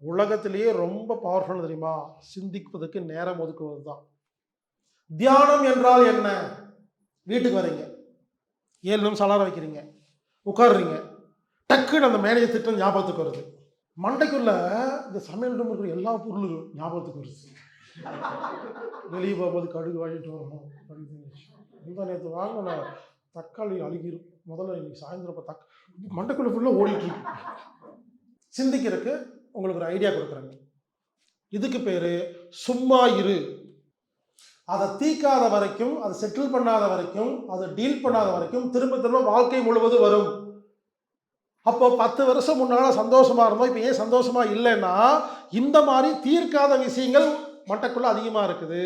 உலகத்திலேயே ரொம்ப பவர்ஃபுல் தெரியுமா? சிந்திப்பதற்கு நேரம் ஒதுக்குவது தான் தியானம் என்றால் என்ன? வீட்டுக்கு வரீங்க ஏழு நிமிஷம் அலாரம் வைக்கிறீங்க. உட்காடுறீங்க டக்குன்னு அந்த மேனேஜர் திட்டம் ஞாபகத்துக்கு வருது. மண்டைக்குள்ள இந்த சமையல் ரூம் இருக்கிற எல்லா பொருளும் ஞாபகத்துக்கு வருது. வெளியே போகும்போது கடுகு வாங்கிட்டு வரணும். இந்த நேற்று வாங்கின தக்காளி அழுகிரும். முதல்ல இன்னைக்கு சாயந்தரம் இப்போ தக் மண்டைக்குள்ள ஃபுல்லாக ஓடிட்டு இருக்கு. சிந்திக்கிறதுக்கு உங்களுக்கு ஒரு ஐடியா கொடுக்குறாங்க இதுக்கு பேர் சும்மா இரு. அதை தீக்காத வரைக்கும் அதை செட்டில் பண்ணாத வரைக்கும் அதை டீல் பண்ணாத வரைக்கும் திரும்ப திரும்ப வாழ்க்கை முழுவதும் வரும். அப்போ பத்து வருஷம் முன்னால் சந்தோஷமாக இருந்தோம் இப்போ ஏன் சந்தோஷமாக இல்லைன்னா இந்த மாதிரி தீர்க்காத விஷயங்கள் மட்டக்குள்ளே அதிகமாக இருக்குது.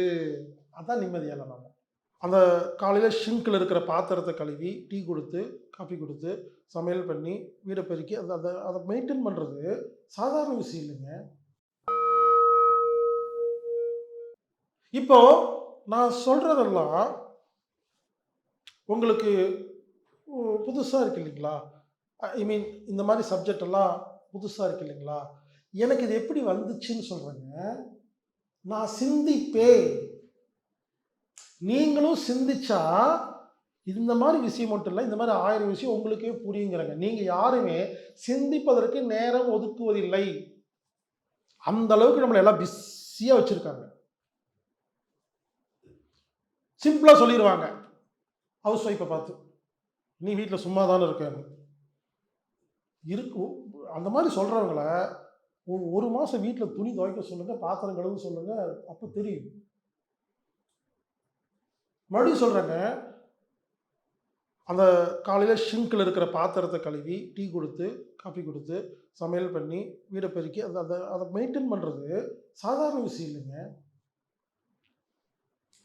அதுதான் நிம்மதியான நம்ம அந்த காலையில் ஷிங்கில் இருக்கிற பாத்திரத்தை கழுவி டீ கொடுத்து காஃபி கொடுத்து சமையல் பண்ணி வீடை பெருக்கி அதை அதை அதை மெயின்டைன் பண்ணுறது சாதாரண விஷயம் இல்லைங்க. இப்போ நான் சொல்கிறதெல்லாம் உங்களுக்கு புதுசாக இருக்கு இல்லைங்களா? ஐ மீன் இந்த மாதிரி சப்ஜெக்ட் எல்லாம் புதுசாக இருக்கு இல்லைங்களா? எனக்கு இது எப்படி வந்துச்சுன்னு சொல்கிறேங்க நான் சிந்திப்பேன். நீங்களும் சிந்திச்சா இந்த மாதிரி விஷயம் மட்டும் இல்லை இந்த மாதிரி ஆயிரம் விஷயம் உங்களுக்கே புரியுங்கிறங்க. நீங்கள் யாருமே சிந்திப்பதற்கு நேரம் ஒதுக்குவதில்லை. அந்த அளவுக்கு நம்மளை எல்லாம் பிஸியாக வச்சுருக்காங்க. சிம்பிளாக சொல்லிடுவாங்க ஹவுஸ் ஒய்ஃபை பார்த்து. நீ வீட்டில் சும்மா தானே இருக்கேன்னு. இருக்கு அந்த மாதிரி சொல்கிறவங்கள ஒரு ஒரு மாதம் வீட்டில் துணி துவைக்க சொல்லுங்கள் பாத்திரம் கழுவு சொல்லுங்கள் அப்போ தெரியும். மறுபடியும் சொல்கிறேங்க அந்த காலையில் ஷிங்கில் இருக்கிற பாத்திரத்தை கழுவி டீ கொடுத்து காஃபி கொடுத்து சமையல் பண்ணி வீடை பெருக்கி அந்த அதை அதை மெயின்டைன் பண்ணுறது சாதாரண விஷயம் இல்லைங்க.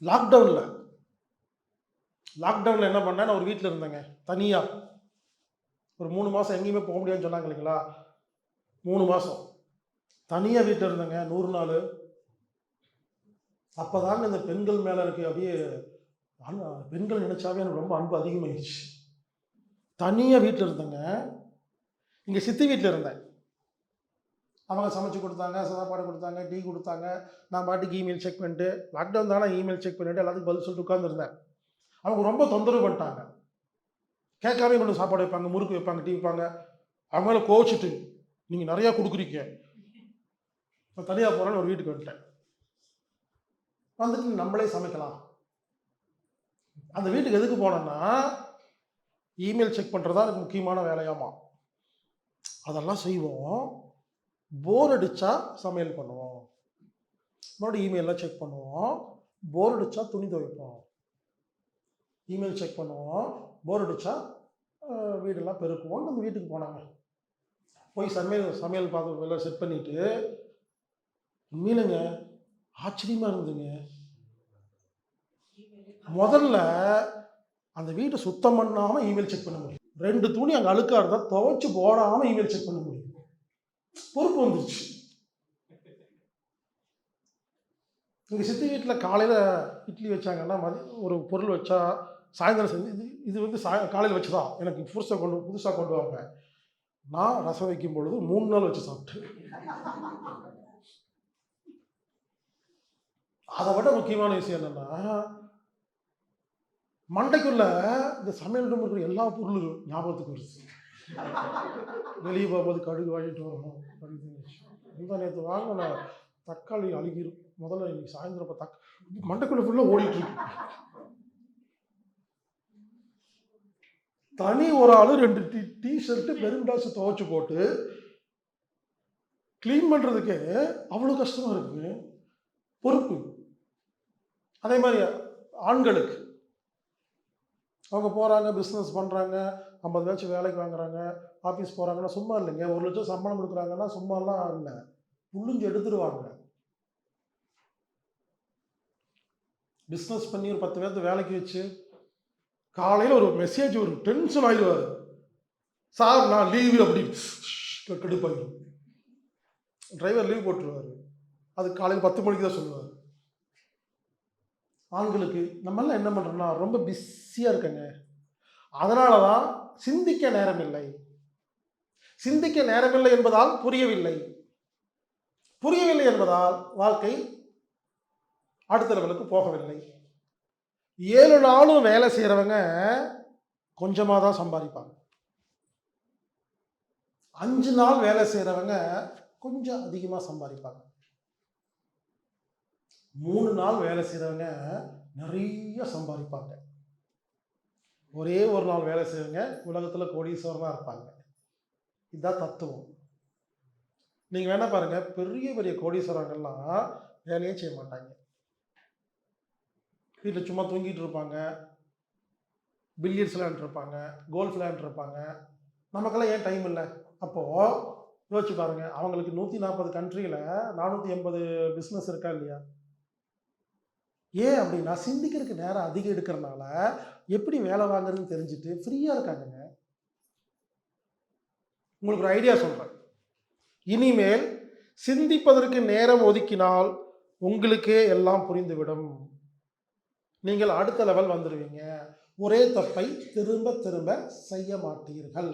லாக்டவுனில் லாக்டவுனில் என்ன பண்ணேன்? நான் ஒரு வீட்டில் இருந்தேங்க. தனியாக ஒரு மூணு மாதம் எங்கேயுமே போக முடியாதுன்னு சொன்னாங்க இல்லைங்களா? மூணு மாதம் தனியாக வீட்டில் இருந்தேங்க. நூறு நாள். அப்போ தாங்க இந்த பெண்கள் மேலே இருக்க அப்படியே ஆனால் பெண்கள் நினைச்சாவே எனக்கு ரொம்ப அன்பு அதிகமாகிடுச்சு தனியாக வீட்டில் இருந்தேங்க. இங்கே சித்தி வீட்டில் இருந்தேன். அவங்க சமைச்சு கொடுத்தாங்க சாப்பாடு கொடுத்தாங்க டீ கொடுத்தாங்க. நான் பாட்டுக்கு இமெயில் செக் பண்ணிட்டு லாக்டவுன் தானே இமெயில் செக் பண்ணிட்டு எல்லாத்துக்கும் பதில் சொல்லிட்டு உட்காந்துருந்தேன் அவங்க ரொம்ப தொந்தரவு பண்ணிட்டாங்க. கேட்காம கொண்டு சாப்பாடு வைப்பாங்க முறுக்கு வைப்பாங்க டீ வைப்பாங்க. அவங்கள கோச்சிட்டு நீங்கள் நிறையா கொடுக்குறீங்க. நான் தனியாக போகிறேன்னு ஒரு வீட்டுக்கு வந்துட்டேன். வந்துட்டு நம்மளே சமைக்கலாம். அந்த வீட்டுக்கு எதுக்கு போனேன்னா இமெயில் செக் பண்ணுறதா எனக்கு முக்கியமான வேலையாமா. அதெல்லாம் செய்வோம். போர் அடித்தா சமையல் பண்ணுவோம். மறுபடியும் இமெயிலெலாம் செக் பண்ணுவோம். போர் அடித்தா துணி துவைப்போம். இமெயில் செக் பண்ணுவோம். போர் அடித்தா வீடெல்லாம் பெருக்குவோம். அந்த வீட்டுக்கு போனாங்க. போய் சமையல் சமையல் பார்த்து எல்லாம் செட் பண்ணிவிட்டு உண்மையிலங்க ஆச்சரியமாக இருந்ததுங்க. முதல்ல அந்த வீட்டை சுத்தம் பண்ணாமல் இமெயில் செக் பண்ண முடியும். ரெண்டு துணி அங்கே அழுக்காக இருந்தால் துவைச்சு போடாமல் இமெயில் செக் பண்ண முடியும். பொறுப்பு வந்துருச்சு. எங்கள் சித்தி வீட்டில் காலையில் இட்லி வச்சாங்கன்னா மதி ஒரு பொருள் வச்சா சாயந்தரம் செஞ்சு இது இது வந்து சாய காலையில் வச்சு தான் எனக்கு புதுசாக கொண்டு புதுசாக கொண்டு வாங்க. நான் ரசம் வைக்கும் பொழுது மூணு நாள் வச்சு சாப்பிட்டேன். அதை விட முக்கியமான விஷயம் என்னென்னா மண்டைக்குள்ள இந்த சமையல் இருக்கிற எல்லா பொருளும் ஞாபகத்துக்கு வருது. வெளியே பார்ப்பது கடுகு வாங்கிட்டு வரணும் கடுகு இந்த நேற்று வாங்கின தக்காளி அழுகிரும். முதல்ல இன்னைக்கு சாயந்தரம் இப்போ தக் மண்டைக்குள்ள ஃபுல்லாக ஓடிட்டு இருக்கு. தனி ஒரு ஆள் ரெண்டு டி டிஷர்ட்டு பெருண்டாசு துவைச்சு போட்டு க்ளீன் பண்ணுறதுக்கே அவ்வளோ கஷ்டமாக இருக்குங்க பொறுப்பு. அதே மாதிரி ஆண்களுக்கு. அவங்க போகிறாங்க பிஸ்னஸ் பண்ணுறாங்க ஐம்பது லட்சம் வேலைக்கு வாங்குறாங்க ஆஃபீஸ் போகிறாங்கன்னா சும்மா இல்லைங்க. ஒரு லட்சம் சம்பளம் கொடுக்குறாங்கன்னா சும்மாலாம் இல்லை. புள்ளிஞ்சு எடுத்துருவாங்க. பிஸ்னஸ் பண்ணி ஒரு பத்து பேர்த்து வேலைக்கு வச்சு காலையில் ஒரு மெசேஜ் ஒரு டென்ஷன் ஆயிடுவார். சார் நான் லீவு அப்படி கெடுப்பாங்க டிரைவர் லீவ் போட்டுருவார். அது காலையில் பத்து மணிக்கு தான் சொல்லுவார். ஆண்களுக்கு நம்மளாம் என்ன பண்ணுறோம்னா ரொம்ப பிஸியாக இருக்கங்க. அதனால தான் சிந்திக்க நேரமில்லை. சிந்திக்க நேரமில்லை என்பதால் புரியவில்லை. புரியவில்லை என்பதால் வாழ்க்கை அடுத்த லெவலுக்கு போகவில்லை. ஏழு நாளும் வேலை செய்கிறவங்க கொஞ்சமாக தான் சம்பாதிப்பாங்க. அஞ்சு நாள் வேலை செய்கிறவங்க கொஞ்சம் அதிகமாக சம்பாதிப்பாங்க. மூணு நாள் வேலை செய்கிறவங்க நிறைய சம்பாதிப்பாங்க. ஒரே ஒரு நாள் வேலை செய்வங்க உலகத்தில் கோடீஸ்வரனாக இருப்பாங்க. இதுதான் தத்துவம். நீங்கள் வேணால் பாருங்கள் பெரிய பெரிய கோடீஸ்வரங்கள்லாம் வேலையே செய்ய மாட்டாங்க. வீட்டில் சும்மா தூங்கிட்டு இருப்பாங்க. பில்லியர்ஸ் விளையாண்டுருப்பாங்க கோல்ஃப் விளையாண்டுருப்பாங்க நமக்கெல்லாம் ஏன் டைம் இல்லை? அப்போது யோசிச்சு பாருங்கள் அவங்களுக்கு நூற்றி நாற்பது கண்ட்ரியில் நானூற்றி எண்பது பிஸ்னஸ் இருக்கா இல்லையா? ஏன் அப்படின்னா சிந்திக்கிறதுக்கு நேரம் அதிகம் எடுக்கிறனால எப்படி வேலை வாங்குறதுன்னு தெரிஞ்சுட்டு ஃப்ரீயாக இருக்காங்கங்க. உங்களுக்கு ஒரு ஐடியா சொல்கிறேன் இனிமேல் சிந்திப்பதற்கு நேரம் ஒதுக்கினால் உங்களுக்கே எல்லாம் புரிந்துவிடும். நீங்கள் அடுத்த லெவல் வந்துடுவீங்க ஒரே தப்பை திரும்ப திரும்ப செய்ய மாட்டீர்கள்.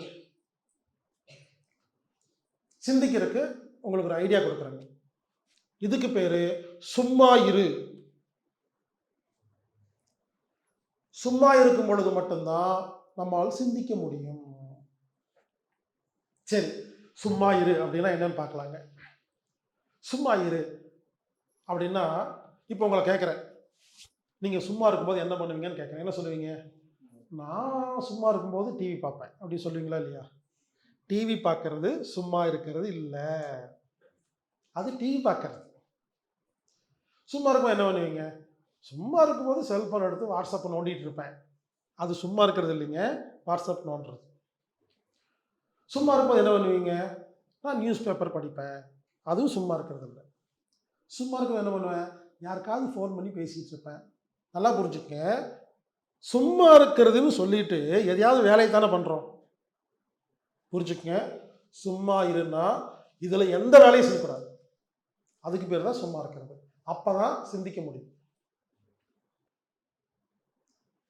சிந்திக்கிறதுக்கு உங்களுக்கு ஒரு ஐடியா கொடுக்குறேங்க. இதுக்கு பேர் சும்மா இரு. சும்மா இருக்கும் பொழுது மட்டும்தான் நம்மால் சிந்திக்க முடியும். சரி சும்மா இரு அப்படின்னா என்னன்னு பார்க்கலாங்க. சும்மா இரு அப்படின்னா இப்போ உங்களை கேட்குறேன். நீங்கள் சும்மா இருக்கும்போது என்ன பண்ணுவீங்கன்னு கேட்குறேன். என்ன சொல்லுவீங்க? நான் சும்மா இருக்கும்போது டிவி பார்ப்பேன். அப்படி சொல்லுவீங்களா இல்லையா? டிவி பார்க்கறது சும்மா இருக்கிறது இல்லை. அது டிவி பார்க்கறது. சும்மா இருக்கும் என்ன பண்ணுவீங்க? சும்மா இருக்கும்போது செல்ஃபோன் எடுத்து வாட்ஸ்அப்பை நோண்டிகிட்டு இருப்பேன். அது சும்மா இருக்கிறது இல்லைங்க. வாட்ஸ்அப் நோண்டுறது. சும்மா இருக்கும்போது என்ன பண்ணுவீங்க? நான் நியூஸ் பேப்பர் படிப்பேன். அதுவும் சும்மா இருக்கிறது இல்லை. சும்மா இருக்கும் என்ன பண்ணுவேன்? யாருக்காவது ஃபோன் பண்ணி பேசிகிட்டு இருப்பேன். நல்லா புரிஞ்சுக்க சும்மா இருக்கிறதுன்னு சொல்லிட்டு எதையாவது வேலையை தானே பண்ணுறோம் புரிஞ்சுக்கங்க. சும்மா இருன்னா இதில் எந்த வேலையும் செய்யக்கூடாது. அதுக்கு பேர் தான் சும்மா இருக்கிறது. அப்போ தான் சிந்திக்க முடியும்.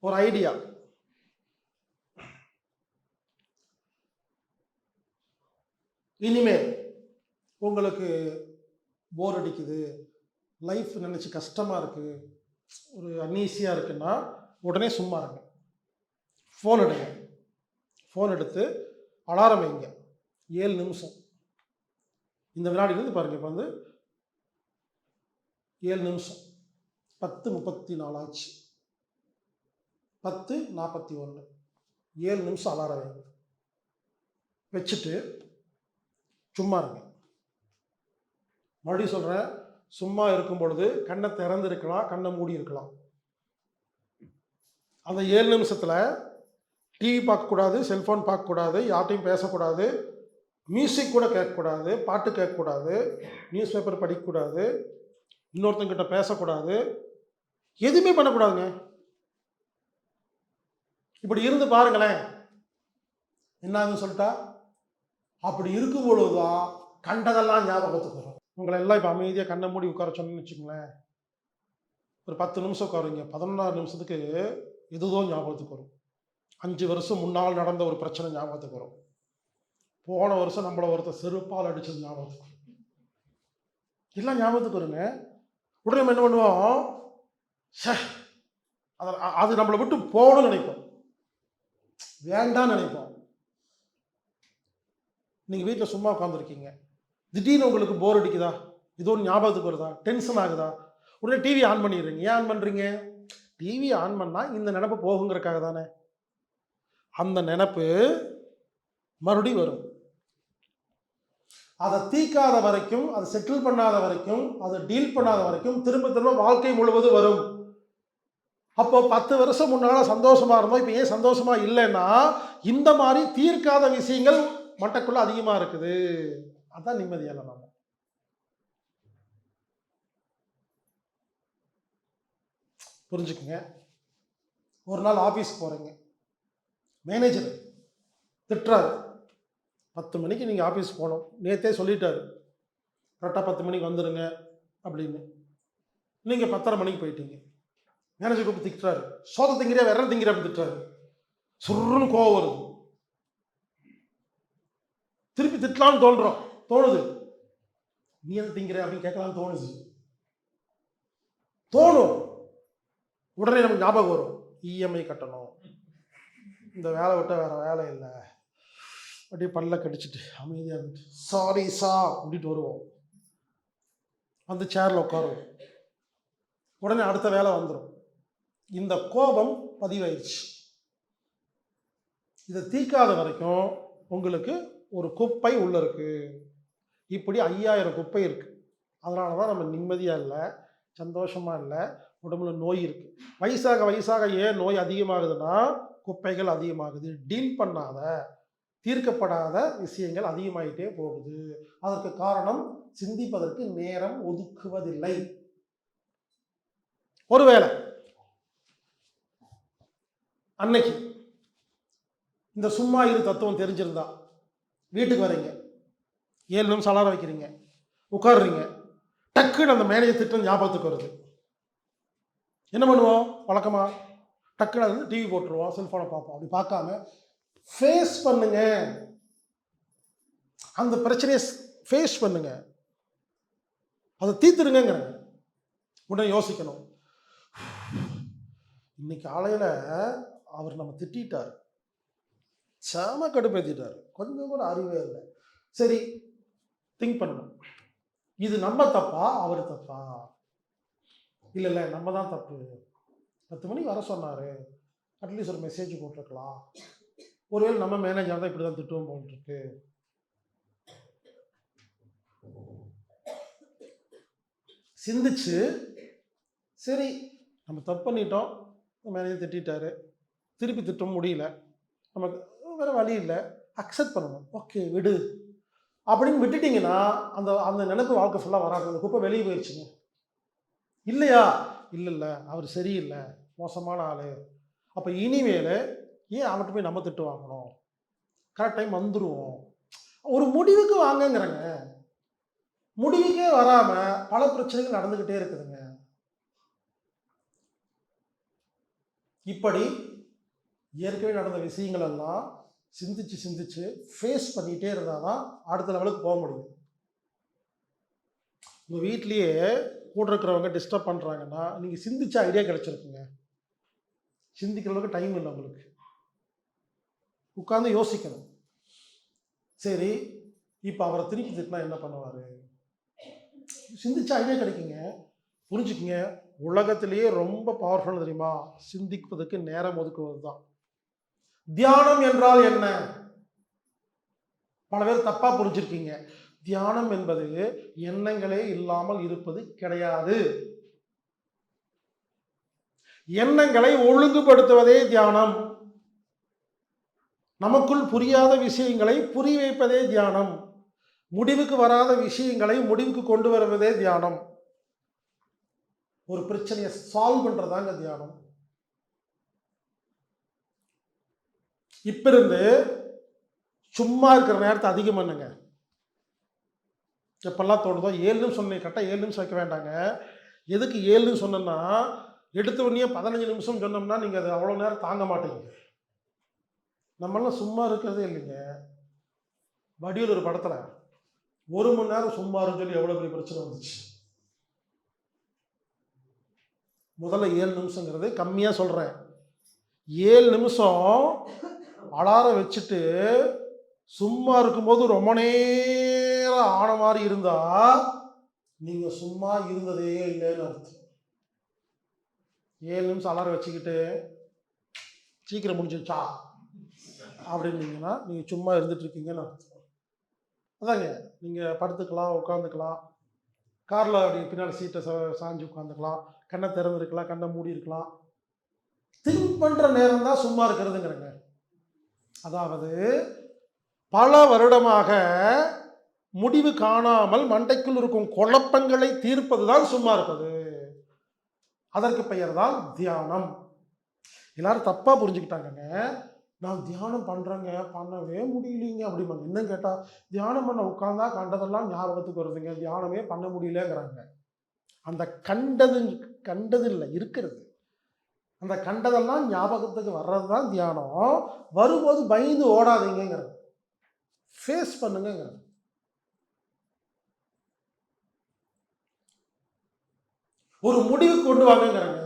ஒரு ஐடியா இனிமேல் உங்களுக்கு போர் அடிக்குது. லைஃப் நினச்சி கஷ்டமாக இருக்குது ஒரு அன்ஈஸியாக இருக்குன்னா உடனே சும்மா இருங்க. ஃபோன் எடுங்க. ஃபோன் எடுத்து அலாரம் வைங்க. ஏழு நிமிஷம். இந்த வினாடிலேருந்து பாருங்கள் இப்போ வந்து ஏழு நிமிஷம். பத்து முப்பத்தி நாலாச்சு பத்து நாற்பத்தி ஒன்று. ஏழு நிமிஷம் அலாரம் வைங்க வச்சுட்டு சும்மா இருங்க. மறுபடியும் சொல்கிறேன் சும்மா இருக்கும் பொழுது கண்ணை திறந்து இருக்கலாம் கண்ணை மூடி இருக்கலாம். அந்த ஏழு நிமிஷத்தில் டிவி பார்க்கக்கூடாது செல்ஃபோன் பார்க்கக்கூடாது யார்ட்டையும் பேசக்கூடாது மியூசிக் கூட கேட்கக்கூடாது பாட்டு கேட்கக்கூடாது நியூஸ் பேப்பர் படிக்கக்கூடாது இன்னொருத்தங்கிட்ட பேசக்கூடாது எதுவுமே பண்ணக்கூடாதுங்க. இப்படி இருந்து பாருங்களேன். என்னான்னு சொல்லிட்டா? அப்படி இருக்கும் பொழுதுதான் கண்டதெல்லாம் ஞாபகத்துக்கு வரும். உங்களை எல்லாம் இப்போ அமைதியாக கண்ணை மூடி உட்கார சொன்னேன்னு வச்சுங்களேன் ஒரு பத்து நிமிஷம் உட்காருங்க. பதினொன்றாறு நிமிஷத்துக்கு எதுதோ ஞாபகத்துக்கு வரும். அஞ்சு வருஷம் முன்னால் நடந்த ஒரு பிரச்சனை ஞாபகத்துக்கு வரும். போன வருஷம் நம்மளை ஒருத்தர் செருப்பால் அடித்தது ஞாபகத்துக்கு வரும். எல்லாம் ஞாபகத்துக்கு வருங்க. உடனே நம்ம என்ன பண்ணுவோம்? ச்சே அதை அது நம்மளை விட்டு போகணும்னு நினைப்போம். வேண்டாம்னு நினைப்போம். நீங்கள் வீட்டில் சும்மா உட்காந்துருக்கீங்க திடீர்னு உங்களுக்கு போர் அடிக்குதா? இதோ ஒரு ஞாபகத்துக்கு வருதா? டென்ஷன் ஆகுதா? உடனே டிவி ஆன் பண்ணிடுறீங்க. ஏன் ஆன் பண்ணுறீங்க டிவி ஆன் பண்ணால் இந்த நினப்பு போகுங்கிறக்காக தானே. அந்த நினப்பு மறுபடியும் வரும். அதை தீக்காத வரைக்கும் அதை செட்டில் பண்ணாத வரைக்கும் அதை டீல் பண்ணாத வரைக்கும் திரும்ப திரும்ப வாழ்க்கை முழுவதும் வரும். அப்போ பத்து வருஷம் முன்னால் சந்தோஷமாக இருந்தோம் இப்போ ஏன் சந்தோஷமாக இல்லைன்னா இந்த மாதிரி தீர்க்காத விஷயங்கள் மட்டக்குள்ளே அதிகமாக இருக்குது. அதான் நிம்மதியான நம்ம. புரிஞ்சுக்குங்க. ஒரு நாள் ஆஃபீஸ் போகிறீங்க மேனேஜர் திட்டுறாரு. பத்து மணிக்கு நீங்கள் ஆஃபீஸ் போகணும். நேற்றே சொல்லிட்டாரு. கரெக்டாக பத்து மணிக்கு வந்துடுங்க அப்படின்னு. நீங்கள் பத்தரை மணிக்கு போயிட்டீங்க. மேனேஜர் கூப்பிட்டு திட்டுறாரு. சோத திங்கிறியா வேற திங்கிறியா அப்படின்னு திட்டுறாரு. சுருன்னு கோவம் வருது. திருப்பி திட்டலாம்னு தோன்றோம். தோணுது. நீ எது திங்கிற அப்படின்னு கேட்கலாம்னு தோணுச்சு தோணும். உடனே நமக்கு ஞாபகம் வரும். இஎம்ஐ கட்டணும். இந்த வேலை விட்டால் வேற வேலை இல்லை. அப்படியே பல்ல கடிச்சிட்டு அமைதியாக இருந்துட்டு சாரி சா அப்படின்ட்டு வருவோம். வந்து சேரில் உட்காருவோம். உடனே அடுத்த வேலை வந்துடும் இந்த கோபம் பதிவாயிடுச்சு. இதை தீர்க்காத வரைக்கும் உங்களுக்கு ஒரு குப்பை உள்ள இருக்கு. இப்படி ஐயாயிரம் குப்பை இருக்கு. அதனால தான் நம்ம நிம்மதியாக இல்லை சந்தோஷமாக இல்லை உடம்புல நோய் இருக்கு. வயசாக வயசாக ஏன் நோய் அதிகமாகுதுன்னா குப்பைகள் அதிகமாகுது. டீல் பண்ணாத தீர்க்கப்படாத விஷயங்கள் அதிகமாயிட்டே போகுது. அதற்கு காரணம் சிந்திப்பதற்கு நேரம் ஒதுக்குவதில்லை. ஒருவேளை அன்னைக்கு. இந்த சும்மா இரு தத்துவம் தெரிஞ்சிருந்தா வீட்டுக்கு வரீங்க ஏழு நிமிஷம் அலாரம் வைக்கிறீங்க. உட்காடுறீங்க டக்குன்னு அந்த மேனேஜர் திட்டம் ஞாபகத்துக்கு வருது. என்ன பண்ணுவோம்? வழக்கமாக டக்குன்னு அது டிவி போட்டுருவோம் செல்ஃபோனை பார்ப்போம். அப்படி பார்க்காம ஃபேஸ் பண்ணுங்க. அந்த பிரச்சனையை ஃபேஸ் பண்ணுங்க. அதை தீர்த்துடுங்கிறேன் உடனே யோசிக்கணும். இன்னைக்கு காலையில் அவர் நம்ம திட்டார் செம கடுப்பேற்றிட்டார் கொஞ்சம் கூட அறிவே இல்லை. சரி திங்க் பண்ணணும் இது நம்ம தப்பா? அவர் தப்பா? இல்லை இல்லை நம்ம தான் தப்பு. பத்து மணிக்கு வர சொன்னார். அட்லீஸ்ட் ஒரு மெசேஜ் போட்டிருக்கலாம். ஒருவேளை நம்ம மேனேஜர் தான் இப்படி தான் திட்டுவோம் போட்டுருக்கு சிந்திச்சு சரி நம்ம தப்பு பண்ணிட்டோம். மேனேஜர் திட்டாரு திருப்பி திட்டம் முடியல. நமக்கு வேறு வழி இல்லை. அக்செப்ட் பண்ணணும். ஓகே விடு. அப்படின்னு விட்டுட்டீங்கன்னா அந்த அந்த நினைப்பு வாழ்க்கை ஃபுல்லாக வராது. அந்த குப்பை வெளியே போயிடுச்சுங்க இல்லையா? இல்லை இல்லை. அவர் சரியில்லை. மோசமான ஆள். அப்போ இனிமேல் ஏன் அவர்கிட்ட போய் நம்ம திட்டு வாங்கணும்? கரெக்ட் டைம் வந்துடுவோம் ஒரு முடிவுக்கு வாங்கங்கிறங்க. முடிவுக்கே வராமல் பல பிரச்சனைகள் நடந்துக்கிட்டே இருக்குதுங்க. இப்படி ஏற்கனவே நடந்த விஷயங்கள் எல்லாம் சிந்திச்சு சிந்திச்சு ஃபேஸ் பண்ணிகிட்டே இருந்தால் தான் அடுத்த லெவலுக்கு போக முடியும். உங்கள் வீட்லேயே கூட இருக்கிறவங்க டிஸ்டர்ப் பண்ணுறாங்கன்னா நீங்கள் சிந்திச்ச ஐடியா கிடச்சிருக்குங்க. சிந்திக்கிற அளவுக்கு டைம் இல்லை உங்களுக்கு. உட்காந்து யோசிக்கணும். சரி இப்போ அவரை திருப்பி திட்டினா என்ன பண்ணுவார்? சிந்திச்ச ஐடியா கிடைக்குங்க. புரிஞ்சுக்குங்க. உலகத்திலேயே ரொம்ப பவர்ஃபுல் தெரியுமா? சிந்திப்பதுக்கு நேரம் ஒதுக்குவது தான் தியானம் என்றால் என்ன? பல பேர் தப்பா புரிஞ்சிருக்கீங்க. தியானம் என்பது எண்ணங்களே இல்லாமல் இருப்பது கிடையாது. எண்ணங்களை ஒழுங்குபடுத்துவதே தியானம். நமக்குள் புரியாத விஷயங்களை புரிய வைப்பதே தியானம். முடிவுக்கு வராத விஷயங்களை முடிவுக்கு கொண்டு வருவதே தியானம். ஒரு பிரச்சனையை சால்வ் பண்றதாங்க தியானம். இப்போ இருந்து சும்மா இருக்கிற நேரத்தை அதிகம் பண்ணுங்க. எப்பெல்லாம் தோணுதோ ஏழு நிமிஷம் சொன்னேன் கரெக்டாக ஏழு நிமிஷம் வைக்க வேண்டாங்க. எதுக்கு ஏழு நிமிஷம் சொன்னேன்னா எடுத்த உடனே பதினஞ்சு நிமிஷம் சொன்னோம்னா நீங்கள் அது அவ்வளோ நேரம் தாங்க மாட்டீங்க. நம்மளாம் சும்மா இருக்கிறதே இல்லைங்க. வடிவில் ஒரு படத்தில் ஒரு மணி நேரம் சும்மாருன்னு சொல்லி எவ்வளோ பெரிய பிரச்சனை வந்துச்சு. முதல்ல ஏழு நிமிஷங்கிறது கம்மியாக சொல்கிறேன் ஏழு நிமிஷம் அலாரம் வச்சுட்டு சும்மா இருக்கும்போது ரொம்ப நேரம் ஆன மாதிரி இருந்தா நீங்க சும்மா இருந்ததே இல்லைன்னு அர்த்தம். ஏழு நிமிஷம் அலாரம் வச்சுக்கிட்டு சீக்கிரம் முடிஞ்சிச்சா அப்படின்னீங்கன்னா நீங்கள் சும்மா இருந்துட்டு இருக்கீங்கன்னு அர்த்தம். அதாங்க நீங்கள் படுத்துக்கலாம் உட்காந்துக்கலாம் காரில் அப்படி பின்னாடி சீட்டை சா சாஞ்சு உட்காந்துக்கலாம் கண்ணை திறந்துருக்கலாம் கண்ணை மூடி இருக்கலாம் திங்க் பண்ணுற நேரம் தான் சும்மா இருக்கிறதுங்கிறங்க. அதாவது பல வருடமாக முடிவு காணாமல் மண்டைக்குள் இருக்கும் குழப்பங்களை தீர்ப்பது தான் சும்மா இருப்பது. அதற்கு பெயர் தான் தியானம். எல்லாரும் தப்பாக புரிஞ்சுக்கிட்டாங்கங்க. நான் தியானம் பண்ணுறேங்க பண்ணவே முடியலைங்க அப்படிம்பாங்க. இன்னும் கேட்டால் தியானம் பண்ண உட்காந்தா கண்டதெல்லாம் ஞாபகத்துக்கு வருதுங்க. தியானமே பண்ண முடியலங்கிறாங்க. அந்த கண்டது கண்டது இல்லை இருக்கிறது. அந்த கண்டதெல்லாம் ஞாபகத்துக்கு வர்றது தான் தியானம். வரும்போது பயந்து ஓடாதீங்கிறது ஃபேஸ் பண்ணுங்கிறது ஒரு முடிவு கொண்டு வாங்கிறாங்க